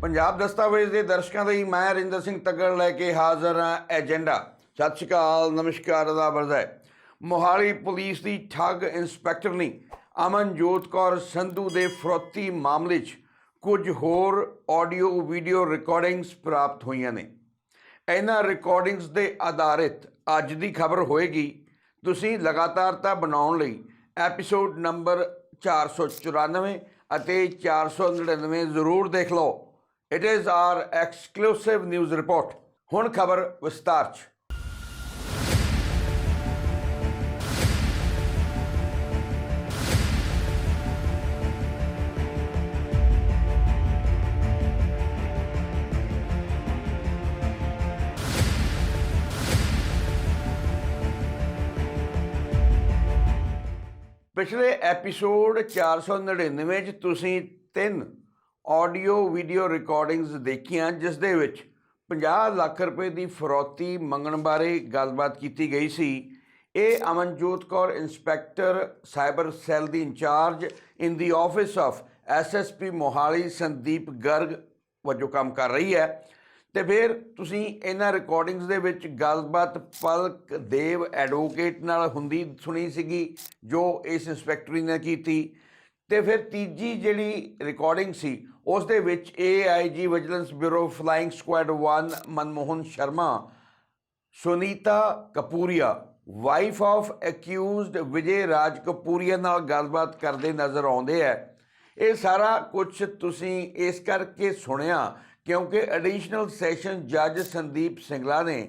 ਪੰਜਾਬ ਦਸਤਾਵੇਜ਼ ਦੇ ਦਰਸ਼ਕਾਂ ਲਈ ਮੈਂ ਰਿੰਦਰ ਸਿੰਘ ਤੱਗੜ ਲੈ ਕੇ ਹਾਜ਼ਰ ਹਾਂ ਐਜੰਡਾ ਸਤਿ ਸ਼੍ਰੀ ਅਕਾਲ ਨਮਸਕਾਰ ਦਾ ਬਰਦਾ ਮੋਹਾਲੀ ਪੁਲਿਸ ਦੀ ਠੱਗ ਇੰਸਪੈਕਟਰ ਨੇ ਅਮਨਜੋਤ ਕੌਰ ਸੰਧੂ ਦੇ ਫਰੋਤੀ ਮਾਮਲੇ 'ਚ ਕੁਝ ਹੋਰ ਆਡੀਓ ਵੀਡੀਓ ਰਿਕਾਰਡਿੰਗਸ ਪ੍ਰਾਪਤ ਹੋਈਆਂ ਨੇ ਇਹਨਾਂ ਰਿਕਾਰਡਿੰਗਸ ਦੇ ਆਧਾਰਿਤ ਅੱਜ ਦੀ ਖਬਰ ਹੋਏਗੀ ਤੁਸੀਂ ਲਗਾਤਾਰਤਾ ਬਣਾਉਣ ਲਈ ਐਪੀਸੋਡ ਨੰਬਰ 494 ਅਤੇ 499 ਜ਼ਰੂਰ ਦੇਖ ਲਓ it is our exclusive news report ਹੁਣ ਖਬਰ ਵਿਸਤਾਰ ਚ ਪਿਛਲੇ ਐਪੀਸੋਡ 499 ਚ ਤੁਸੀਂ ਤਿੰਨ ਆਡੀਓ ਵੀਡੀਓ ਰਿਕਾਰਡਿੰਗਸ ਦੇਖੀਆਂ ਜਿਸ ਦੇ ਵਿੱਚ 50 ਲੱਖ ਰੁਪਏ ਦੀ ਫਰੋਤੀ ਮੰਗਣ ਬਾਰੇ ਗੱਲਬਾਤ ਕੀਤੀ ਗਈ ਸੀ ਇਹ Amanjot Kaur inspector cyber cell ਦੀ in charge in the office of SSP Mohali Sandeep Garg ਵਜੋਂ ਕੰਮ ਕਰ ਰਹੀ ਹੈ ਤੇ ਫਿਰ ਤੁਸੀਂ ਇਹਨਾਂ ਰਿਕਾਰਡਿੰਗਸ ਦੇ ਵਿੱਚ ਗੱਲਬਾਤ ਪਲਕ ਦੇਵ ਐਡਵੋਕੇਟ ਨਾਲ ਹੁੰਦੀ ਸੁਣੀ ਸੀਗੀ ਜੋ ਇਸ ਇੰਸਪੈਕਟਰੀ ਨੇ ਕੀਤੀ ਤੇ ਫਿਰ ਤੀਜੀ ਜਿਹੜੀ ਰਿਕਾਰਡਿੰਗ ਸੀ ਉਸ ਦੇ ਵਿੱਚ AIG vigilance bureau flying squad 1 Manmohan Sharma Sunita Kapuria wife of accused Vijay Raj Kapuria ਨਾਲ ਗੱਲਬਾਤ ਕਰਦੇ ਨਜ਼ਰ ਆਉਂਦੇ ਐ ਇਹ ਸਾਰਾ ਕੁਝ ਤੁਸੀਂ ਇਸ ਕਰਕੇ ਸੁਣਿਆ ਕਿਉਂਕਿ ਐਡੀਸ਼ਨਲ ਸੈਸ਼ਨ ਜੱਜ ਸੰਦੀਪ ਸਿੰਘਲਾ ਨੇ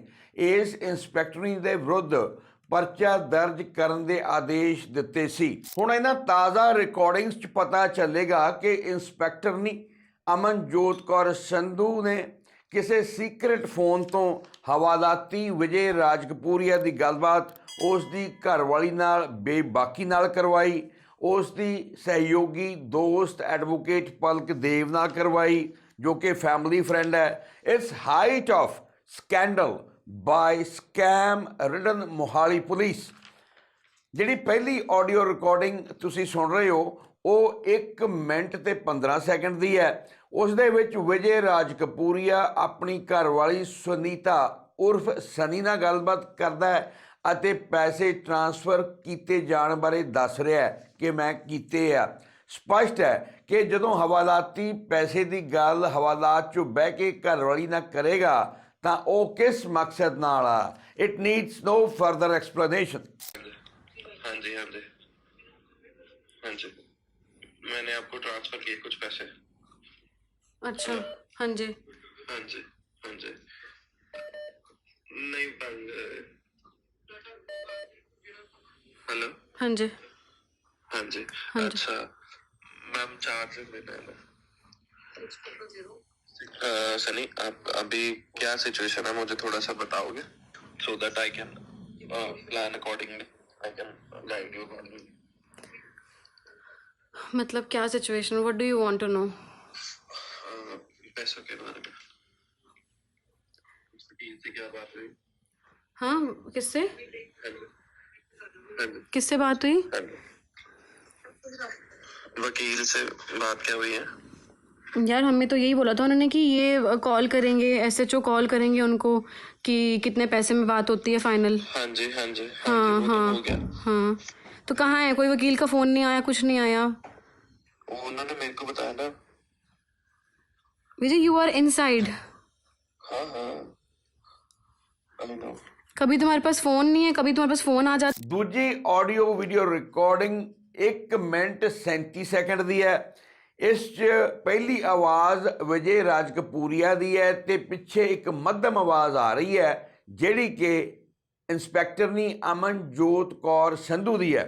ਇਸ ਇਨਸਪੈਕਟਰੀ ਦੇ ਵਿਰੁੱਧ ਪਰਚਾ ਦਰਜ ਕਰਨ ਦੇ ਆਦੇਸ਼ ਦਿੱਤੇ ਸੀ ਹੁਣ ਇਹਨਾਂ ਤਾਜ਼ਾ ਰਿਕਾਰਡਿੰਗਸ 'ਚ ਪਤਾ ਚੱਲੇਗਾ ਕਿ ਇਨਸਪੈਕਟਰ ਨੇ ਅਮਨਜੋਤ ਕੌਰ ਸੰਧੂ ਨੇ ਕਿਸੇ ਸੀਕ੍ਰੀਟ ਫੋਨ ਤੋਂ ਹਵਾਲਾਤੀ ਵਿਜੇ ਰਾਜਕਪੂਰੀਆ ਦੀ ਗੱਲਬਾਤ ਉਸ ਦੀ ਘਰਵਾਲੀ ਨਾਲ ਬੇਬਾਕੀ ਨਾਲ ਕਰਵਾਈ ਉਸ ਦੀ ਸਹਿਯੋਗੀ ਦੋਸਤ ਐਡਵੋਕੇਟ ਪਲਕ ਦੇਵ ਨਾਲ ਕਰਵਾਈ ਜੋ ਕਿ ਫੈਮਿਲੀ ਫਰੈਂਡ ਹੈ it's height of scandal by scam ridden Mohali police ਜਿਹੜੀ ਪਹਿਲੀ ਆਡੀਓ ਰਿਕਾਰਡਿੰਗ ਤੁਸੀਂ ਸੁਣ ਰਹੇ ਹੋ ਉਹ 1 ਮਿੰਟ ਤੇ 15 ਸੈਕਿੰਡ ਦੀ ਹੈ ਉਸ ਦੇ ਵਿੱਚ ਵਿਜੇ ਰਾਜ ਕਪੂਰੀਆ ਆਪਣੀ ਘਰ ਵਾਲੀ ਸੁਨੀਤਾ ਉਰਫ ਸਨੀ ਨਾਲ ਗੱਲਬਾਤ ਕਰਦਾ ਹੈ ਅਤੇ ਪੈਸੇ ਟ੍ਰਾਂਸਫਰ ਕੀਤੇ ਜਾਣ ਬਾਰੇ ਦੱਸ ਰਿਹਾ ਹੈ ਕਿ ਮੈਂ ਕੀਤੇ ਆ ਸਪਸ਼ਟ ਹੈ ਕਿ ਜਦੋਂ ਹਵਾਲਾਤੀ ਪੈਸੇ ਦੀ ਗੱਲ ਹਵਾਲਾਤ 'ਚ ਬਹਿ ਕੇ ਘਰ ਵਾਲੀ ਨਾਲ ਕਰੇਗਾ ਤਾਂ ਉਹ ਕਿਸ ਮਕਸਦ ਨਾਲ ਆ it needs no further explanation ਹਾਂਜੀ ਹਾਂਜੀ ਹਾਂਜੀ मैंने आपको ट्रांसफर किए कुछ पैसे अच्छा हाँ जी हाँ जी हाँ जी नहीं हेलो हाँ, हाँ जी हाँ जी अच्छा मैम चार्ज लेना है ना सनी आप अभी क्या सिचुएशन है मुझे थोड़ा सा बताओगे so that I can plan accordingly I can guide you accordingly मतलब क्या situation what do you want to know पैसों के बारे में किससे क्या बात हुई हाँ किससे किससे बात हुई वकील से बात क्या हुई है यार हमें तो यही बोला था उन्होंने कि ये कॉल करेंगे एस एच ओ कॉल करेंगे उनको कि कितने पैसे में बात होती है फाइनल हाँ जी हाँ जी हाँ हाँ तो हाँ, हाँ तो कहाँ है कोई वकील का फोन नहीं आया कुछ नहीं आया उन्होंने मेरे को बताया ना Vijay you are inside कभी तुम्हारे पास फोन नहीं है कभी तुम्हारे पास फोन आ जाता दूजी ऑडियो वीडियो रिकॉर्डिंग एक मिनट 37 सेकंड दी है ਇਸ 'ਚ ਪਹਿਲੀ ਆਵਾਜ਼ ਵਿਜੇ ਰਾਜ ਕਪੂਰੀਆ ਦੀ ਹੈ ਤੇ ਪਿੱਛੇ ਇੱਕ ਮੱਧਮ ਆਵਾਜ਼ ਆ ਰਹੀ ਹੈ ਜਿਹੜੀ ਕਿ ਇਨਸਪੈਕਟਰ ਨੀ ਅਮਨਜੋਤ ਕੌਰ ਸੰਧੂ ਦੀ ਹੈ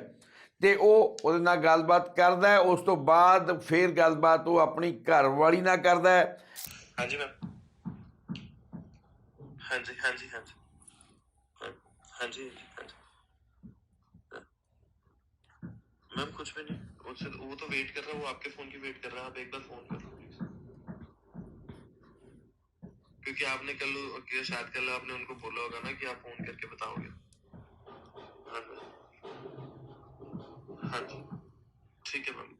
ਤੇ ਉਹ ਉਹਦੇ ਨਾਲ ਗੱਲਬਾਤ ਕਰਦਾ ਹੈ ਉਸ ਤੋਂ ਬਾਅਦ ਫੇਰ ਗੱਲਬਾਤ ਉਹ ਆਪਣੀ ਘਰ ਵਾਲੀ ਨਾਲ ਕਰਦਾ ਹੈ ਹਾਂਜੀ ਮੈਮ ਹਾਂਜੀ ਹਾਂਜੀ ਹਾਂਜੀ ਹਾਂਜੀ ਹਾਂਜੀ ਮੈਮ ਕੁਝ ਵੀ ਨਹੀਂ उससे वो तो वेट कर रहा है वो आपके फोन की वेट कर रहा है आप एक बार फोन कर लो प्लीज क्योंकि आपने कल शायद कल आपने उनको बोला होगा ना कि आप फोन करके बताओगे हाँ, हाँ जी ठीक है मैम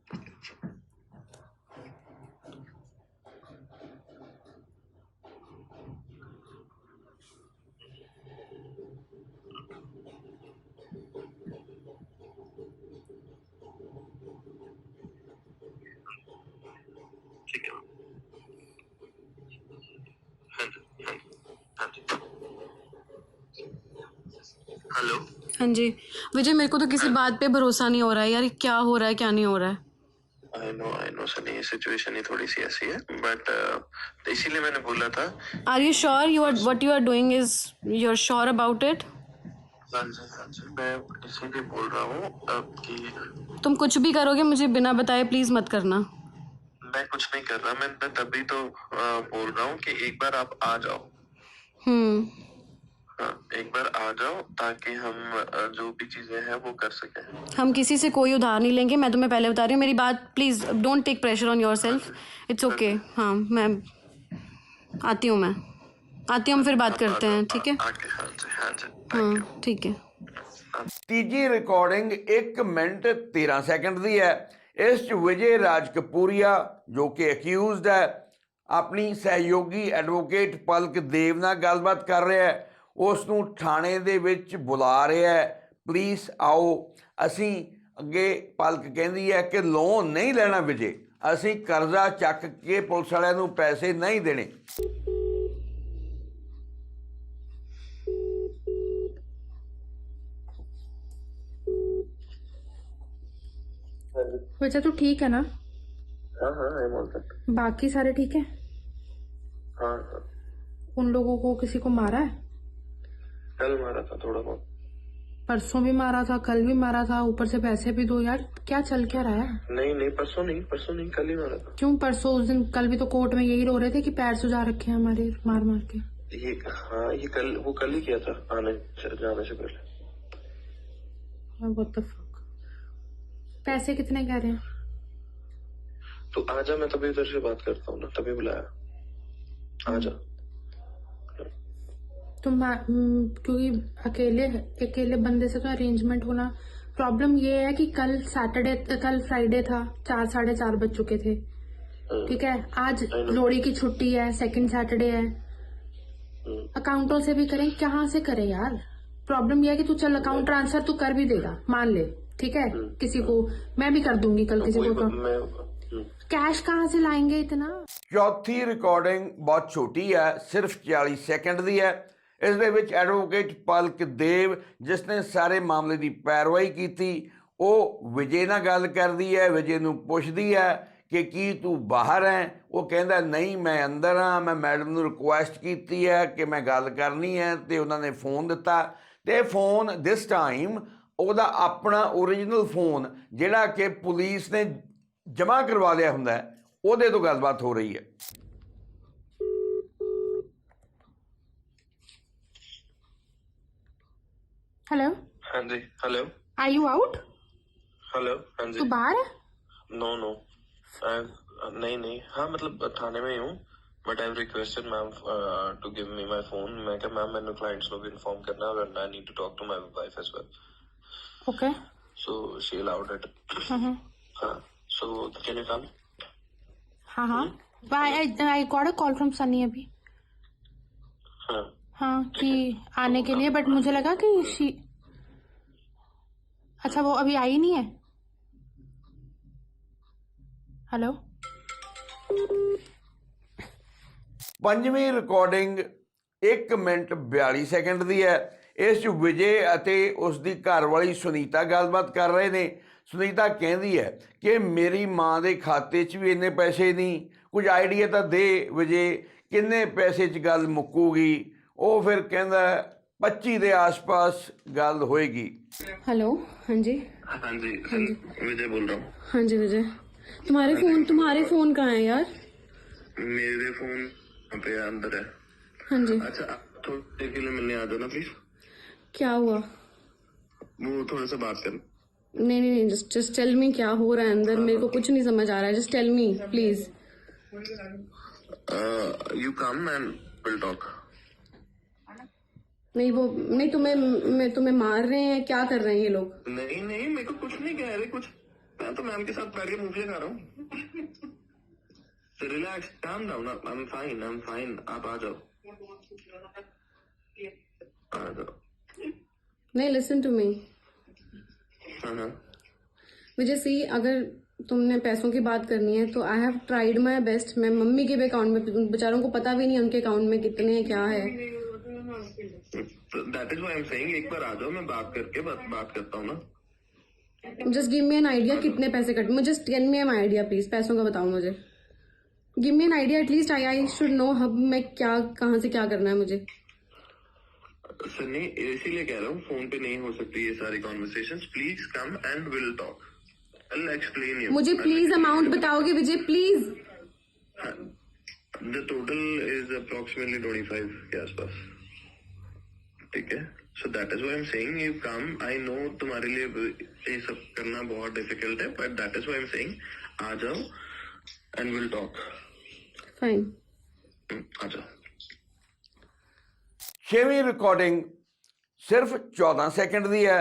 हाँ जी विजय मेरे को तो किसी बात पे भरोसा नहीं हो रहा है यार क्या हो रहा है क्या नहीं हो रहा है I know I know Sunny situation ही थोड़ी सी ऐसी है बट uh, इसीलिए मैंने बोला था are you sure you are what you are doing is you are sure about it मैं इसीलिए बोल रहा हूँ कि तुम कुछ भी करोगे मुझे बिना बताए प्लीज मत करना मैं कुछ नहीं कर रहा मैं, तभी तो आ, uh, बोल रहा हूँ कि एक बार आप आ जाओ हम्म hmm. तो एक बार आ जाओ ताकि हम जो भी चीजें हैं वो कर सकें हम किसी से कोई उधार नहीं लेंगे मैं तुम्हें पहले बता रही हूँ मेरी बात please don't take pressure on yourself it's okay हाँ मैं आती हूँ मैं आती हूँ फिर बात करते हैं ठीक है हाँ, हाँ, हाँ ठीक है ਤੀਜੀ ਰਿਕਾਰਡਿੰਗ 1 ਮਿੰਟ 13 ਸੈਕਿੰਡ ਦੀ ਹੈ ਇਸ ਚ ਵਿਜੇ ਰਾਜ ਕਪੂਰੀਆ ਜੋ ਕਿ ਅਕਿਊਜ਼ਡ ਹੈ ਆਪਣੀ ਸਹਿਯੋਗੀ ਐਡਵੋਕੇਟ ਪਲਕ ਦੇਵ ਨਾਲ ਗੱਲਬਾਤ ਕਰ ਰਿਹਾ ਹੈ ਉਸ ਨੂੰ ਥਾਣੇ ਦੇ ਵਿੱਚ ਬੁਲਾ ਰਿਹਾ ਹੈ ਪਲੀਜ਼ ਆਓ ਅਸੀਂ ਅੱਗੇ ਪਲਕ ਕਹਿੰਦੀ ਹੈ ਕਿ ਲੋਨ ਨਹੀਂ ਲੈਣਾ ਵਿਜੇ ਅਸੀਂ ਕਰਜ਼ਾ ਚੱਕ ਕੇ ਪੁਲਿਸ ਵਾਲਿਆਂ ਨੂੰ ਪੈਸੇ ਨਹੀਂ ਦੇਣੇ ਤੂੰ ਠੀਕ ਹੈ ਨਾ ਹਾਂ ਹਾਂ हाँ आई बोल ਬਾਕੀ ਸਾਰੇ ਠੀਕ ਹੈ ਹਾਂ हाँ उन ਲੋਕੋ ਕੋ ਕਿਸੇ ਕੋ ਮਾਰਾ ਹੈ कल मारा था थोड़ा बहुत परसों भी मारा था कल भी मारा था ऊपर से पैसे भी दो यार क्या चल क्या रहा है नहीं नहीं परसों नहीं परसों नहीं कल ही मारा था क्यों परसों उस दिन कल भी तो कोर्ट में यही रो रहे थे कि पैर सुझा रखे हैं हमारे मार मार के ये हाँ ये कल वो कल ही किया था आने जाने से पहले हाँ, पैसे कितने कह रहे हैं तो आजा मैं तभी उधर से बात करता हूँ ना तभी बुलाया आजा तुम तो हम्म, क्योंकि अकेले अकेले बंदे से तो अरेंजमेंट होना प्रॉब्लम ये है कि कल सैटरडे कल फ्राइडे था चार साढ़े चार बज चुके थे हम्म। ठीक है आज लोहड़ी की छुट्टी है सेकंड सैटरडे है अकाउंटों हम्म। से भी करें कहाँ से करें यार प्रॉब्लम यह है कि तू चल अकाउंट ट्रांसफर तू कर भी देगा मान ले ठीक है किसी को मैं भी कर दूंगी कल तो किसी को कैश तो। कहाँ से लाएंगे इतना चौथी रिकॉर्डिंग बहुत छोटी है सिर्फ चालीस सेकंड दी है ਇਸ ਦੇ ਵਿੱਚ ਐਡਵੋਕੇਟ ਪਲਕ ਦੇਵ ਜਿਸ ਨੇ ਸਾਰੇ ਮਾਮਲੇ ਦੀ ਪੈਰਵਾਈ ਕੀਤੀ ਉਹ ਵਿਜੇ ਨਾਲ ਗੱਲ ਕਰਦੀ ਹੈ ਵਿਜੇ ਨੂੰ ਪੁੱਛਦੀ ਹੈ ਕਿ ਕੀ ਤੂੰ ਬਾਹਰ ਹੈ ਉਹ ਕਹਿੰਦਾ ਨਹੀਂ ਮੈਂ ਅੰਦਰ ਹਾਂ ਮੈਂ ਮੈਡਮ ਨੂੰ ਰਿਕੁਐਸਟ ਕੀਤੀ ਹੈ ਕਿ ਮੈਂ ਗੱਲ ਕਰਨੀ ਹੈ ਤੇ ਉਹਨਾਂ ਨੇ ਫੋਨ ਦਿੱਤਾ ਤੇ ਫੋਨ ਦਿਸ ਟਾਈਮ ਉਹਦਾ ਆਪਣਾ origignal ਫੋਨ ਜਿਹੜਾ ਕਿ ਪੁਲਿਸ ਨੇ ਜਮ੍ਹਾਂ ਕਰਵਾ ਲਿਆ ਹੁੰਦਾ ਉਹਦੇ ਤੋਂ ਗੱਲਬਾਤ ਹੋ ਰਹੀ ਹੈ हेलो हाँ जी hello are you out hello हाँ जी तू बाहर है नो नो नहीं नहीं हाँ मतलब थाने में हूँ but I requested ma'am to give me my phone मैं क्या मैम मैंने क्लाइंट्स को भी इन्फॉर्म करना है and I need to talk to my wife as well okay so she allowed it हां सो कैन यू कम हां हां I I got a call from Sunny अभी हाँ हाँ कि आने के लिए बट मुझे लगा कि शी अच्छा वो अभी आई नहीं है हेलो ਪੰਜਵੀਂ ਰਿਕਾਰਡਿੰਗ 1 ਮਿੰਟ 42 ਸੈਕਿੰਡ ਦੀ ਹੈ ਇਸ ਚ ਵਿਜੇ ਅਤੇ ਉਸ ਦੀ ਘਰਵਾਲੀ ਸੁਨੀਤਾ ਗੱਲਬਾਤ ਕਰ ਰਹੇ ਨੇ ਸੁਨੀਤਾ ਕਹਿੰਦੀ ਹੈ ਕਿ ਮੇਰੀ ਮਾਂ ਦੇ ਖਾਤੇ 'ਚ ਵੀ ਇੰਨੇ ਪੈਸੇ ਨਹੀਂ ਕੁਝ ਆਈਡੀਆ ਤਾਂ ਦੇ ਵਿਜੇ ਕਿੰਨੇ ਪੈਸੇ 'ਚ ਗੱਲ ਮੁੱਕੂਗੀ ਉਹ ਫਿਰ ਕਹਿੰਦਾ 25 ਦੇ ਆਸ-ਪਾਸ ਗੱਲ ਹੋਏਗੀ हेलो हाँ जी हाँ जी सर बोल रहा हूँ हाँ जी विजय तुम्हारे फोन तुम्हारे फोन कहाँ है यार मेरे फोन यहाँ अंदर है हाँ जी अच्छा आप थोड़ी देर मिलने आ जाना प्लीज क्या हुआ वो थोड़ा सा बात कर नहीं नहीं नहीं जस्ट जस्ट टेल मी क्या हो रहा है अंदर मेरे को कुछ नहीं समझ आ रहा है just tell me please you come and talk नहीं वो नहीं तुम्हें मैं तुम्हें मार रहे हैं क्या कर रहे हैं ये लोग नहीं नहीं मेरे को कुछ नहीं कह रहे कुछ मैं तो मैम के साथ बैठ के मूवी खा रहा हूँ relax calm down I am fine I am fine आप आ जाओ आ जाओ नहीं लिसन टू मी मुझे सी अगर तुमने पैसों की बात करनी है तो I have tried my best मैं मम्मी के भी अकाउंट में बेचारों को पता भी नहीं उनके अकाउंट में कितने हैं क्या है नहीं, नहीं, नहीं, that is why I am saying एक बार आ जाओ मैं बात करके बात बात करता हूँ ना just give me an idea कितने पैसे कट मुझे tell me an idea please पैसों का बताओ मुझे give me an idea at least I I should know हब मैं क्या कहाँ से क्या करना है मुझे सन्नी इसीलिए कह रहा हूँ फोन पे नहीं हो सकती ये सारी conversation please come and will talk explain you मुझे प्लीज अमाउंट बताओगे Vijay please the total is approximately twenty five के आसपास ठीक है so that is why am saying you come I know तुम्हारे लिए ये सब करना बहुत डिफिकल्ट है but that is why am saying आ जाओ एंड विल टॉक फाइन आ जाओ ਛੇਵੀਂ ਰਿਕਾਰਡਿੰਗ ਸਿਰਫ 14 ਸੈਕਿੰਡ ਦੀ ਹੈ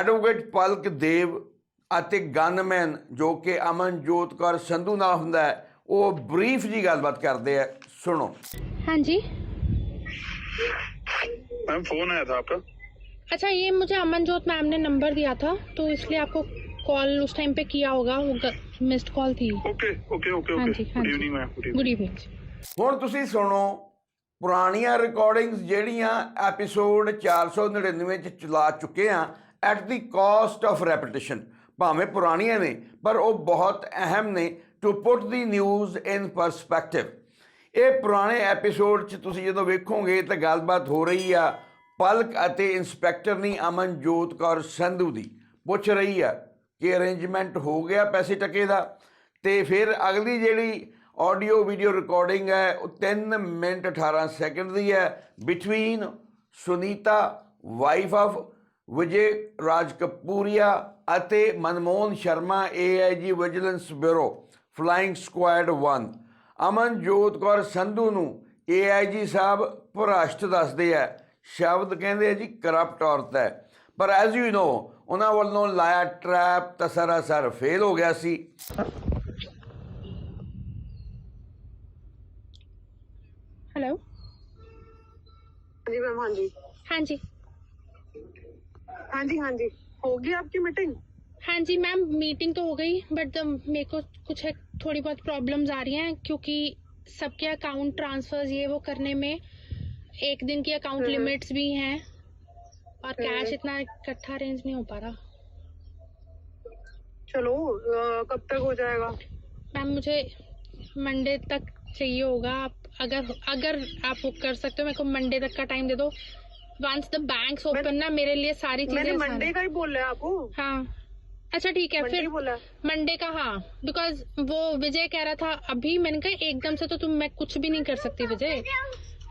ਐਡਵੋਕੇਟ ਪਲਕ ਦੇਵ ਅਤੇ ਗਨਮੈਨ ਜੋ ਕਿ ਅਮਨਜੋਤ ਕੌਰ ਸੰਧੂ ਨਾਲ ਹੁੰਦਾ ਹੈ ਉਹ ਬਰੀਫ ਜੀ ਗੱਲਬਾਤ ਕਰਦੇ ਆ ਸੁਣੋ ਹਾਂਜੀ मैम फोन आया था आपका अच्छा ये मुझे अमनजोत मैम ने नंबर दिया था तो इसलिए आपको कॉल उस टाइम पे किया होगा वो मिस्ड कॉल थी okay okay okay good evening ma'am good evening ਹੁਣ ਤੁਸੀਂ सुनो पुरानिया रिकॉर्डिंग्स ਜਿਹੜੀਆਂ ਐਪੀਸੋਡ 499 ਚ चला चुके हैं at the cost of repetition ਭਾਵੇਂ पुरानिया ने पर वो बहुत अहम ने to put the news in perspective ਇਹ ਪੁਰਾਣੇ ਐਪੀਸੋਡ 'ਚ ਤੁਸੀਂ ਜਦੋਂ ਵੇਖੋਗੇ ਤਾਂ ਗੱਲਬਾਤ ਹੋ ਰਹੀ ਆ ਪਲਕ ਅਤੇ ਇਨਸਪੈਕਟਰ ਨਹੀਂ ਅਮਨਜੋਤ ਕੌਰ ਸੰਧੂ ਦੀ ਪੁੱਛ ਰਹੀ ਆ ਕਿ ਅਰੇਂਜਮੈਂਟ ਹੋ ਗਿਆ ਪੈਸੇ ਟਕੇ ਦਾ ਤੇ ਫਿਰ ਅਗਲੀ ਜਿਹੜੀ ਆਡੀਓ ਵੀਡੀਓ ਰਿਕਾਰਡਿੰਗ ਹੈ ਉਹ 3 ਮਿੰਟ 18 ਸੈਕਿੰਡ ਦੀ ਹੈ between Sunita wife of Vijay Raj Kapuria ਅਤੇ Manmohan Sharma AIG vigilance bureau flying squad 1 Amanjot Kaur Sandhu ਨੂੰ ਏਆਈਜੀ ਸਾਹਿਬ ਭ੍ਰਸ਼ਟ ਦੱਸਦੇ ਆ ਸ਼ਬਦ ਕਹਿੰਦੇ ਆ ਜੀ ਕਰਪਟ ਔਰਤ ਹੈ ਪਰ ਐਸ ਯੂ نو ਉਹਨਾਂ ਵੱਲੋਂ ਲਾਇਆ ਟ੍ਰੈਪ ਤਸਰਾ ਸਰ ਫੇਲ ਹੋ ਗਿਆ ਸੀ ਹੈਲੋ ਜੀ ਮੈਮ ਹਾਂਜੀ ਹਾਂਜੀ ਹਾਂਜੀ ਹਾਂਜੀ ਹੋ ਗਈ ਆਪਕੀ ਮੀਟਿੰਗ ਹਾਂਜੀ ਮੈਮ ਮੀਟਿੰਗ ਤਾਂ ਹੋ ਗਈ ਬਟ ਮੇਰੇ हो ਕੁਝ थोड़ी बहुत प्रॉब्लम्स आ रही हैं क्योंकि सबके अकाउंट ट्रांसफर्स ये वो करने में एक दिन की अकाउंट लिमिट्स हम्म। भी हैं और कैश हम्म। इतना इकट्ठा अरेंज नहीं हो पा रहा चलो कब तक हो जाएगा मैम मुझे मंडे तक चाहिए होगा आप अगर अगर आप वो कर सकते हो मेरे को मंडे तक का टाइम दे दो वंस द बैंक ओपन ना मेरे लिए सारी चीजें मंडे का ही बोल रहे हैं आपको हाँ अच्छा ठीक है फिर बोला मंडे का हाँ बिकॉज वो विजय कह रहा था अभी मैंने कहा एकदम से तो तुम मैं कुछ भी नहीं कर सकती विजय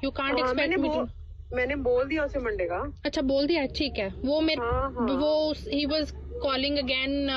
यू कांट एक्सपेक्ट मैंने बोल दिया उसे मंडे का अच्छा बोल दिया ठीक है वो मेरे हाँ, हाँ. वो ही वाज कॉलिंग अगेन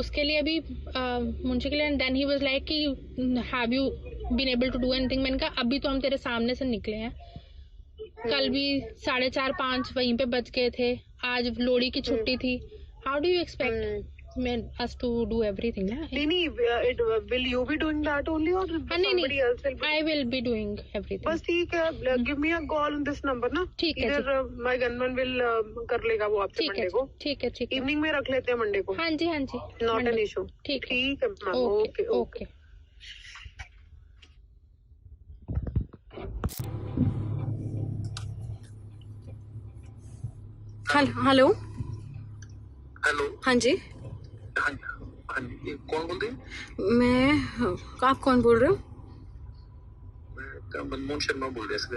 उसके लिए अभी uh, मुंशी के लिए देन ही वाज लाइक कि have you been able to do anything मैंने कहा अभी तो हम तेरे सामने से निकले हैं हम्म। कल भी साढ़े चार पाँच वहीं पे बज गए थे आज लोहड़ी की हम्म। छुट्टी थी how do you expect mm. men us to do everything yeah? na? uh, it, uh, will you be doing that only or uh, somebody नहीं, else will be? I will be doing everything bas ठीक है give me a call on this number na ठीक है इधर my gunman will uh, कर लेगा वो आपसे मंडे को ठीक है ठीक है इवनिंग में रख लेते हैं मंडे को हाँ जी हाँ जी नॉट an issue ठीक ठीक है ma'am okay. Okay hello hello हाँ जी हाँ जी हाँ कौन बोल रहे मैं हाँ, आप कौन बोल रहे हो मनमोहन शर्मा बोल रहे हैं सर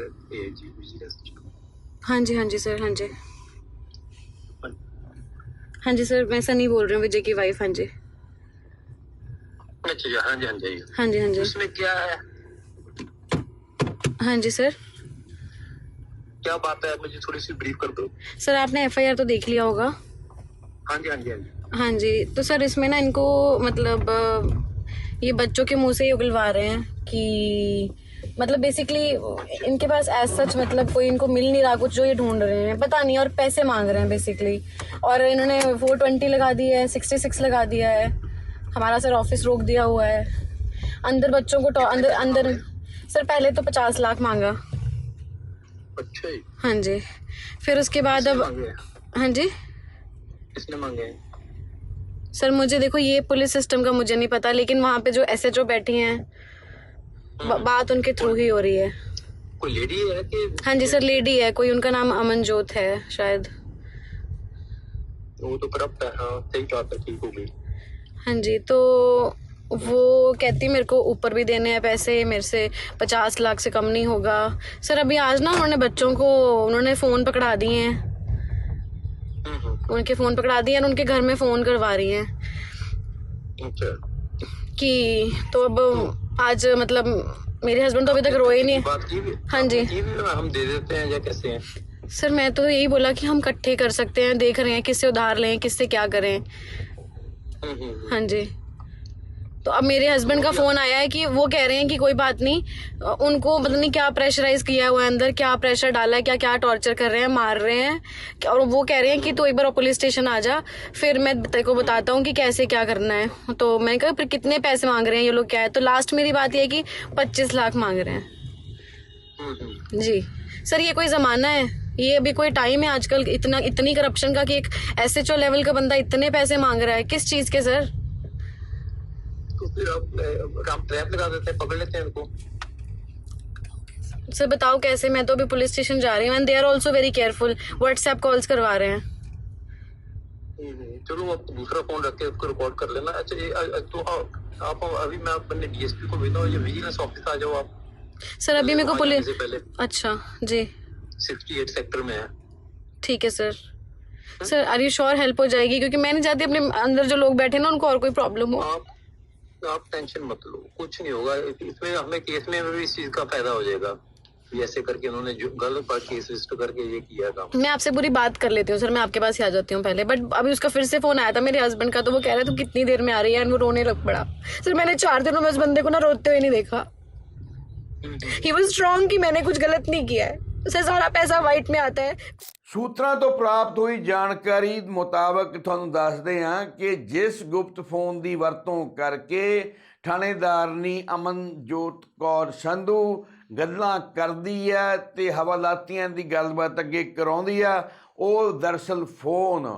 हाँ जी हाँ जी सर हाँ, हाँ जी हाँ जी सर मैं सनी बोल रही हूँ विजय की वाइफ हाँ जी अच्छा हाँ जी हाँ जी हाँ जी हाँ जी उसमें क्या है हाँ जी सर क्या बात है मुझे थोड़ी सी ब्रीफ कर दो सर आपने एफआईआर तो देख लिया होगा हाँ, हाँ जी हाँ जी हाँ जी तो सर इसमें ना इनको मतलब ये बच्चों के मुंह से ही उगलवा रहे हैं कि मतलब बेसिकली इनके पास एज सच मतलब कोई इनको मिल नहीं रहा कुछ जो ये ढूंढ रहे हैं पता नहीं और पैसे मांग रहे हैं बेसिकली और इन्होंने फोर ट्वेंटी लगा दी है सिक्सटी सिक्स लगा दिया है हमारा सर ऑफिस रोक दिया हुआ है अंदर बच्चों को अंदर अंदर सर पहले तो पचास लाख मांगा अच्छा हाँ जी फिर उसके बाद अब हाँ जी किसने मांगे सर मुझे देखो ये पुलिस सिस्टम का मुझे नहीं पता लेकिन वहाँ पे जो एस एच ओ बैठी है हम्म। बात उनके थ्रू ही हो रही है कोई लेडी है कि हाँ जी सर लेडी है कोई उनका नाम अमन जोत है शायद वो तो करप्ट है हाँ सही बात है ठीक होगी हाँ जी तो वो कहती मेरे को ऊपर भी देने हैं पैसे मेरे से पचास लाख से कम नहीं होगा सर अभी आज ना उन्होंने बच्चों को उन्होंने फ़ोन पकड़ा दिए हैं उनके फ़ोन पकड़ा दिए उनके घर में फ़ोन करवा रही है अच्छा। कि तो अब आज मतलब मेरे हस्बैंड तो अभी तक रोए नहीं हाँ जी हम दे देते हैं या कैसे हैं सर मैं तो यही बोला कि हम इकट्ठे कर सकते हैं देख रहे हैं किससे उधार लें किससे क्या करें हम्म, हम्म, हम्म। हाँ जी तो अब मेरे हस्बैंड का फ़ोन आया है कि वो कह रहे हैं कि कोई बात नहीं उनको पता नहीं क्या प्रेशराइज किया हुआ है अंदर क्या प्रेशर डाला है क्या क्या टॉर्चर कर रहे हैं मार रहे हैं और वो कह रहे हैं कि तो एक बार पुलिस स्टेशन आ जा फिर मैं तेरे को बताता हूँ कि कैसे क्या करना है तो मैंने कहा फिर कितने पैसे मांग रहे हैं ये लोग क्या है तो लास्ट मेरी बात यह है कि पच्चीस लाख मांग रहे हैं जी सर ये कोई ज़माना है ये अभी कोई टाइम है आजकल इतना इतनी करप्शन का कि एक एस लेवल का बंदा इतने पैसे मांग रहा है किस चीज़ के सर हम ट्रैप लगा देते हैं पकड़ लेते हैं इनको सर बताओ कैसे मैं तो अभी पुलिस स्टेशन जा रही हूँ and they are also very careful WhatsApp calls करवा रहे हैं चलो आप दूसरा फोन रख के उसको रिकॉर्ड कर लेना अच्छा ये तो आप अभी मैं अपने डीएसपी को भेजता हूँ ये विजिलेंस ऑफिस आ जाओ आप सर अभी मेरे को पुलिस अच्छा जी 68 सेक्टर में है ठीक है सर हाँ? Sir are you sure help हो जाएगी क्योंकि मैं नहीं चाहती अपने अंदर जो लोग बैठे ना उनको और कोई प्रॉब्लम हो आप तो आप टेंशन मत लो कुछ नहीं होगा इसमें हमें केस में भी इस चीज का फायदा हो जाएगा ऐसे करके उन्होंने जो गलत पर केस रजिस्टर करके ये किया था मैं आपसे पूरी बात कर लेती हूँ सर मैं आपके पास ही आ जाती हूँ पहले बट अभी उसका फिर से फोन आया था मेरे हस्बैंड का तो वो कह रहे तू कितनी देर में आ रही है वो रोने लग पड़ा सर मैंने चार दिनों में उस बंदे को ना रोते हुए नहीं देखा ही वॉज स्ट्रॉन्ग कि मैंने कुछ गलत नहीं किया है ਸੇ ਸਾਰਾ ਪੈਸਾ ਵਾਈਟ ਮੇ ਆਤਾ ਹੈ ਸੂਤਰਾਂ ਤੋਂ ਪ੍ਰਾਪਤ ਹੋਈ ਜਾਣਕਾਰੀ ਮੁਤਾਬਕ ਤੁਹਾਨੂੰ ਦੱਸਦੇ ਹਾਂ ਕਿ ਜਿਸ ਗੁਪਤ ਫੋਨ ਦੀ ਵਰਤੋਂ ਕਰਕੇ ਥਾਣੇਦਾਰਨੀ ਅਮਨਜੋਤ ਕੌਰ ਸੰਧੂ ਗੱਲਾਂ ਕਰਦੀ ਹੈ ਤੇ ਹਵਾਲਾਤੀਆਂ ਦੀ ਗੱਲਬਾਤ ਅੱਗੇ ਕਰਾਉਂਦੀ ਆ ਉਹ ਦਰਸਲ ਫੋਨ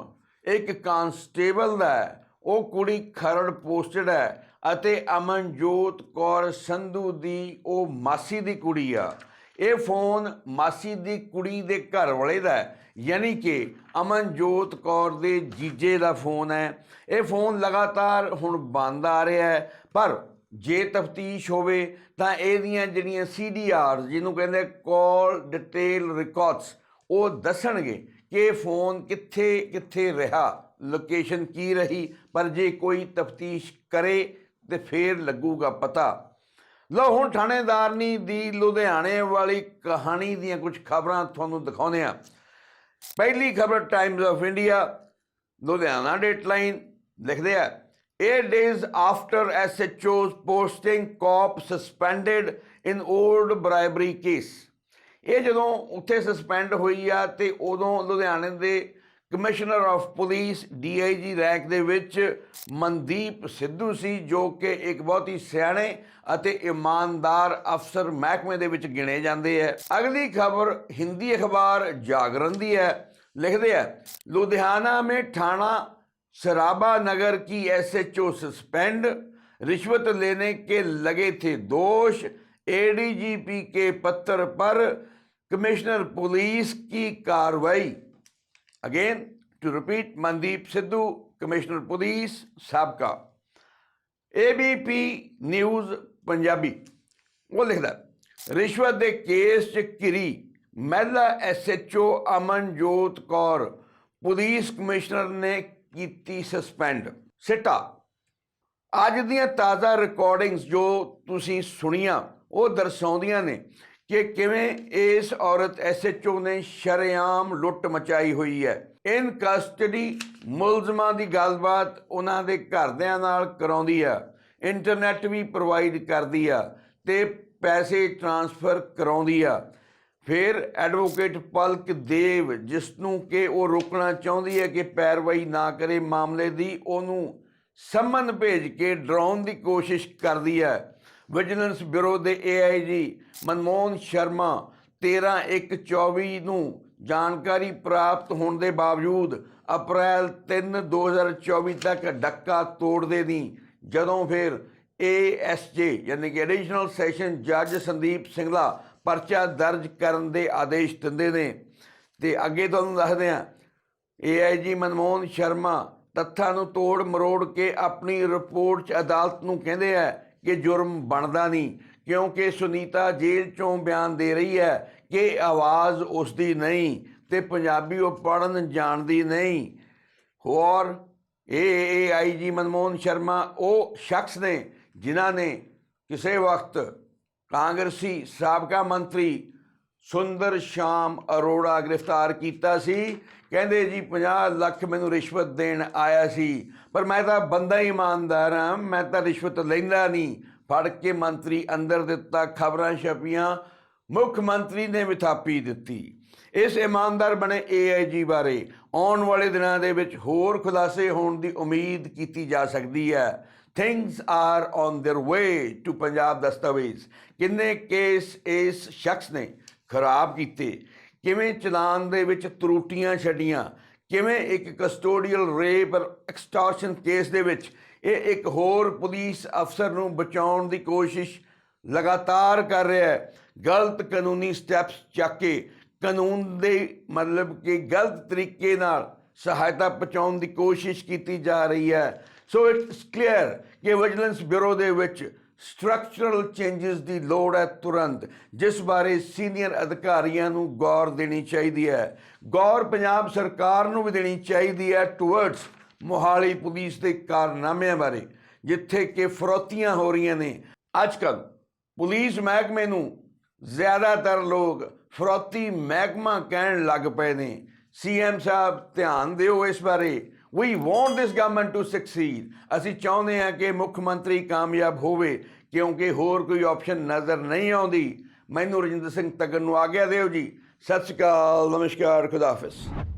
ਇੱਕ ਕਾਂਸਟੇਬਲ ਦਾ ਹੈ ਉਹ ਕੁੜੀ ਖਰੜ ਪੋਸਟਡ ਹੈ ਅਤੇ ਅਮਨਜੋਤ ਕੌਰ ਸੰਧੂ ਦੀ ਉਹ ਮਾਸੀ ਦੀ ਕੁੜੀ ਆ ਇਹ ਫੋਨ ਮਾਸੀ ਦੀ ਕੁੜੀ ਦੇ ਘਰ ਵਾਲੇ ਦਾ ਯਾਨੀ ਕਿ ਅਮਨਜੋਤ ਕੌਰ ਦੇ ਜੀਜੇ ਦਾ ਫੋਨ ਹੈ ਇਹ ਫੋਨ ਲਗਾਤਾਰ ਹੁਣ ਬੰਦ ਆ ਰਿਹਾ ਹੈ ਪਰ ਜੇ ਤਫਤੀਸ਼ ਹੋਵੇ ਤਾਂ ਇਹਦੀਆਂ ਜਿਹੜੀਆਂ ਸੀਡੀਆਰ ਜਿਹਨੂੰ ਕਹਿੰਦੇ ਕਾਲ ਡਿਟੇਲ ਰਿਕਾਰਡਸ ਉਹ ਦੱਸਣਗੇ ਕਿ ਇਹ ਫੋਨ ਕਿੱਥੇ ਕਿੱਥੇ ਰਿਹਾ ਲੋਕੇਸ਼ਨ ਕੀ ਰਹੀ ਪਰ ਜੇ ਕੋਈ ਤਫਤੀਸ਼ ਕਰੇ ਤੇ ਫੇਰ ਲੱਗੂਗਾ ਪਤਾ ਲਓ ਹੁਣ ਥਾਣੇਦਾਰਨੀ ਦੀ ਲੁਧਿਆਣੇ ਵਾਲੀ ਕਹਾਣੀ ਦੀਆਂ ਕੁਝ ਖਬਰਾਂ ਤੁਹਾਨੂੰ ਦਿਖਾਉਂਦੇ ਆ ਪਹਿਲੀ ਖਬਰ Times of India Ludhiana dateline ਲਿਖਦੇ ਆ 8 days after SHO's posting cop suspended in old bribery case ਇਹ ਜਦੋਂ ਉੱਥੇ ਸਸਪੈਂਡ ਹੋਈ ਆ ਤੇ ਉਦੋਂ ਲੁਧਿਆਣੇ ਦੇ commissioner of police DIG rank ਦੇ ਵਿੱਚ ਮਨਦੀਪ ਸਿੱਧੂ ਸੀ ਜੋ ਕਿ ਇੱਕ ਬਹੁਤ ਹੀ ਸਿਆਣੇ ਅਤੇ ਇਮਾਨਦਾਰ ਅਫਸਰ ਮਹਿਕਮੇ ਦੇ ਵਿੱਚ ਗਿਣੇ ਜਾਂਦੇ ਹੈ ਅਗਲੀ ਖਬਰ ਹਿੰਦੀ ਅਖਬਾਰ ਜਾਗਰਣ ਦੀ ਹੈ ਲਿਖਦੇ ਹੈ ਲੁਧਿਆਣਾ ਮੇ ਥਾਣਾ ਸਰਾਬਾ ਨਗਰ ਕੀ ਐਸਐਚਓ ਸਸਪੈਂਡ ਰਿਸ਼ਵਤ ਲੈਣੇ ਕੇ ਲਗੇ ਥੇ ਦੋਸ਼ ਏਡੀਜੀਪੀ ਕੇ ਪੱਤਰ ਪਰ ਕਮਿਸ਼ਨਰ ਪੁਲਿਸ ਕੀ ਕਾਰਵਾਈ again to repeat Mandeep Sidhu commissioner police ਸਾਬਕਾ ਏਬੀਪੀ ਨਿਊਜ਼ ਪੰਜਾਬੀ ਉਹ ਲਿਖਦਾ ਰਿਸ਼ਵਤ ਦੇ ਕੇਸ 'ਚ ਕਿਰੀ ਮਹਿਲਾ SHO Amanjot Kaur police commissioner ਨੇ ਕੀਤੀ ਸਸਪੈਂਡ ਸਿੱਟਾ ਅੱਜ ਦੀਆਂ ਤਾਜ਼ਾ ਰਿਕਾਰਡਿੰਗਸ ਜੋ ਤੁਸੀਂ ਸੁਣੀਆਂ ਉਹ ਦਰਸਾਉਂਦੀਆਂ ਨੇ ਕਿ ਕਿਵੇਂ ਇਸ ਔਰਤ ਐਸਐਚਓ ਨੇ ਸ਼ਰਿਆਮ ਲੁੱਟ ਮਚਾਈ ਹੋਈ ਹੈ ਇਨ ਕਸਟਡੀ ਮੁਲਜ਼ਮਾਂ ਦੀ ਗੱਲਬਾਤ ਉਹਨਾਂ ਦੇ ਘਰਦਿਆਂ ਨਾਲ ਕਰਾਉਂਦੀ ਆ ਇੰਟਰਨੈਟ ਵੀ ਪ੍ਰੋਵਾਈਡ ਕਰਦੀ ਆ ਤੇ ਪੈਸੇ ਟ੍ਰਾਂਸਫਰ ਕਰਾਉਂਦੀ ਆ ਫਿਰ ਐਡਵੋਕੇਟ ਪਲਕ ਦੇਵ ਜਿਸ ਨੂੰ ਕਿ ਉਹ ਰੋਕਣਾ ਚਾਹੁੰਦੀ ਹੈ ਕਿ ਪੈਰਵਾਈ ਨਾ ਕਰੇ ਮਾਮਲੇ ਦੀ ਉਹਨੂੰ ਸੰਮਨ ਭੇਜ ਕੇ ਡਰਾਉਣ ਦੀ ਕੋਸ਼ਿਸ਼ ਕਰਦੀ ਹੈ ਵਿਜੀਲੈਂਸ ਬਿਊਰੋ ਦੇ ਏਆਈਜੀ ਮਨਮੋਹਨ ਸਰਮਾ 13124 ਨੂੰ ਜਾਣਕਾਰੀ ਪ੍ਰਾਪਤ ਹੋਣ ਦੇ ਬਾਵਜੂਦ ਅਪ੍ਰੈਲ 3 2024 ਤੱਕ ਡੱਕਾ ਤੋੜਦੇ ਨਹੀਂ ਜਦੋਂ ਫਿਰ ਏਐਸਜੇ ਯਾਨੀ ਕਿ ਐਡੀਸ਼ਨਲ ਸੈਸ਼ਨ ਜੱਜ ਸੰਦੀਪ ਸਿੰਘਲਾ ਪਰਚਾ ਦਰਜ ਕਰਨ ਦੇ ਆਦੇਸ਼ ਦਿੰਦੇ ਨੇ ਤੇ ਅੱਗੇ ਤੁਹਾਨੂੰ ਦੱਸਦੇ ਆ ਏਆਈਜੀ ਮਨਮੋਹਨ ਸ਼ਰਮਾ ਤੱਥਾਂ ਨੂੰ ਤੋੜ ਮਰੋੜ ਕੇ ਆਪਣੀ ਰਿਪੋਰਟ 'ਚ ਅਦਾਲਤ ਨੂੰ ਕਹਿੰਦੇ ਆ ਕਿ ਜੁਰਮ ਬਣਦਾ ਨਹੀਂ ਕਿਉਂਕਿ ਸੁਨੀਤਾ ਜੇਲ੍ਹ ਚੋਂ ਬਿਆਨ ਦੇ ਰਹੀ ਹੈ ਕਿ ਆਵਾਜ਼ ਉਸ ਦੀ ਨਹੀਂ ਤੇ ਪੰਜਾਬੀ ਉਹ ਪੜਨ ਜਾਣਦੀ ਨਹੀਂ ਹੋਰ ਇਹ ਆਈਜੀ ਮਨਮੋਹਨ ਸ਼ਰਮਾ ਉਹ ਸ਼ਖਸ ਨੇ ਜਿਨ੍ਹਾਂ ਨੇ ਕਿਸੇ ਵਕਤ ਕਾਂਗਰਸੀ ਸਾਬਕਾ ਮੰਤਰੀ ਸੁੰਦਰ ਸ਼ਾਮ ਅਰੋੜਾ ਗ੍ਰਿਫਤਾਰ ਕੀਤਾ ਸੀ ਕਹਿੰਦੇ ਜੀ 50 ਲੱਖ ਮੈਨੂੰ ਰਿਸ਼ਵਤ ਦੇਣ ਆਇਆ ਸੀ ਪਰ ਮੈਂ ਤਾਂ ਬੰਦਾ ਹੀ ਇਮਾਨਦਾਰ ਆ ਮੈਂ ਤਾਂ ਰਿਸ਼ਵਤ ਲੈਂਦਾ ਨਹੀਂ ਫੜ ਕੇ ਮੰਤਰੀ ਅੰਦਰ ਦਿੱਤਾ ਖਬਰਾਂ ਛਪੀਆਂ ਮੁੱਖ ਮੰਤਰੀ ਨੇ ਵਿਥਾਪੀ ਦਿੱਤੀ ਇਸ ਇਮਾਨਦਾਰ ਬਣੇ ਏਆਈਜੀ ਬਾਰੇ ਆਉਣ ਵਾਲੇ ਦਿਨਾਂ ਦੇ ਵਿੱਚ ਹੋਰ ਖੁਲਾਸੇ ਹੋਣ ਦੀ ਉਮੀਦ ਕੀਤੀ ਜਾ ਸਕਦੀ ਹੈ things are on their way to Punjab ਦਸਤਾਵੇਜ਼ ਕਿੰਨੇ ਕੇਸ ਇਸ ਸ਼ਖਸ ਨੇ ਖਰਾਬ ਕੀਤੇ ਕਿਵੇਂ ਚਲਾਨ ਦੇ ਵਿੱਚ ਤਰੂਟੀਆਂ ਛੱਡੀਆਂ ਕਿਵੇਂ ਇੱਕ ਕਸਟੋਡੀਅਲ ਰੇਪ ਐਕਸਟਾਰਸ਼ਨ ਕੇਸ ਦੇ ਵਿੱਚ ਇਹ ਇੱਕ ਹੋਰ ਪੁਲਿਸ ਅਫਸਰ ਨੂੰ ਬਚਾਉਣ ਦੀ ਕੋਸ਼ਿਸ਼ ਲਗਾਤਾਰ ਕਰ ਰਿਹਾ ਹੈ ਗਲਤ ਕਾਨੂੰਨੀ ਸਟੈਪਸ ਚੱਕ ਕੇ ਕਾਨੂੰਨ ਦੇ ਮਤਲਬ ਕਿ ਗਲਤ ਤਰੀਕੇ ਨਾਲ ਸਹਾਇਤਾ ਪਹੁੰਚਾਉਣ ਦੀ ਕੋਸ਼ਿਸ਼ ਕੀਤੀ ਜਾ ਰਹੀ ਹੈ ਸੋ ਇਟਸ ਕਲੀਅਰ ਕਿ ਵਿਜੀਲੈਂਸ ਬਿਊਰੋ ਦੇ ਵਿੱਚ ਸਟਰਕਚਰਲ ਚੇਂਜਸ ਦੀ ਲੋੜ ਹੈ ਤੁਰੰਤ ਜਿਸ ਬਾਰੇ ਸੀਨੀਅਰ ਅਧਿਕਾਰੀਆਂ ਨੂੰ ਗੌਰ ਦੇਣੀ ਚਾਹੀਦੀ ਹੈ ਗੌਰ ਪੰਜਾਬ ਸਰਕਾਰ ਨੂੰ ਵੀ ਦੇਣੀ ਚਾਹੀਦੀ ਹੈ ਟੁਵਰਡਸ ਮੋਹਾਲੀ ਪੁਲਿਸ ਦੇ ਕਾਰਨਾਮਿਆਂ ਬਾਰੇ ਜਿੱਥੇ ਕਿ ਫਰੋਤੀਆਂ ਹੋ ਰਹੀਆਂ ਨੇ ਅੱਜ ਕੱਲ ਪੁਲਿਸ ਮਹਿਕਮੇ ਨੂੰ ਜ਼ਿਆਦਾਤਰ ਲੋਕ ਫਰੋਤੀ ਮਹਿਕਮਾ ਕਹਿਣ ਲੱਗ ਪਏ ਨੇ ਸੀਐਮ ਸਾਹਿਬ ਧਿਆਨ ਦਿਓ ਇਸ ਬਾਰੇ we want this government to succeed ਅਸੀਂ ਚਾਹੁੰਦੇ ਹਾਂ ਕਿ ਮੁੱਖ ਮੰਤਰੀ ਕਾਮਯਾਬ ਹੋਵੇ ਕਿਉਂਕਿ ਹੋਰ ਕੋਈ ਆਪਸ਼ਨ ਨਜ਼ਰ ਨਹੀਂ ਆਉਂਦੀ ਮੈਨੂੰ ਰਜਿੰਦਰ ਸਿੰਘ ਤਗਨ ਨੂੰ ਆਗਿਆ ਦਿਓ ਜੀ ਸਤਿ ਸ਼੍ਰੀ ਅਕਾਲ ਨਮਸਕਾਰ ਹਾਫਿਜ਼